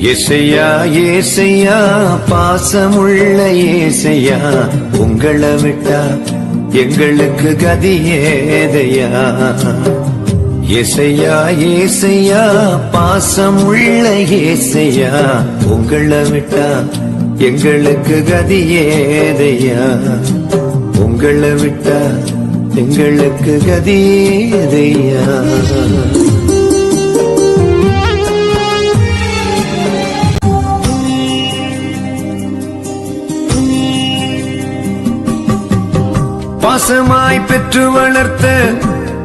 ஏசையா ஏசையா பாசமுள்ள ஏசையா உங்களை விட்டா எங்களுக்கு கதி ஏதையா? ஏசையா ஏசையா பாசமுள்ள ஏசையா உங்களை விட்டா எங்களுக்கு கதி ஏதையா? உங்களை விட்டா எங்களுக்கு கதி ஏதையா? பாசமாய் பெற்று வளர்த்த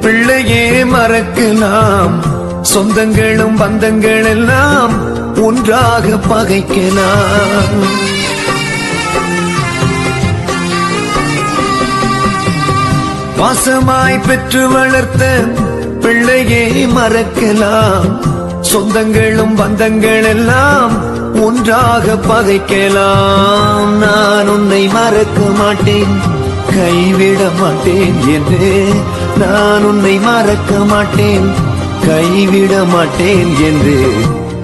பிள்ளையே மறக்கலாம் சொந்தங்களும் பந்தங்கள் எல்லாம் ஒன்றாக பகைக்கலாம் பாசமாய் பெற்று வளர்த்த பிள்ளையே மறக்கலாம் சொந்தங்களும் பந்தங்கள் எல்லாம் ஒன்றாக பகைக்கலாம் நான் உன்னை மறக்க மாட்டேன். கைவிட மாட்டேன் என்றே நான் உன்னை மறக்க மாட்டேன். கைவிட மாட்டேன் என்று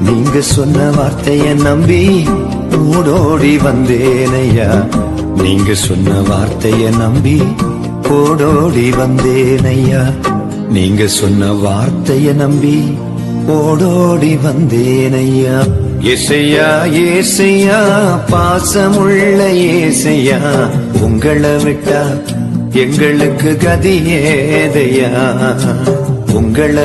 நீங்க சொன்ன வார்த்தையை நம்பி ஓடோடி வந்தேனையா. நீங்க சொன்ன வார்த்தையை நம்பி ஓடோடி வந்தேனையா. நீங்க சொன்ன வார்த்தையை நம்பி ஓடோடி வந்தேனையா. ஏசையா ஏசையா பாசமுள்ள ஏசையா உங்களை விட்டா எங்களுக்கு கதி ஏதையா? உங்களை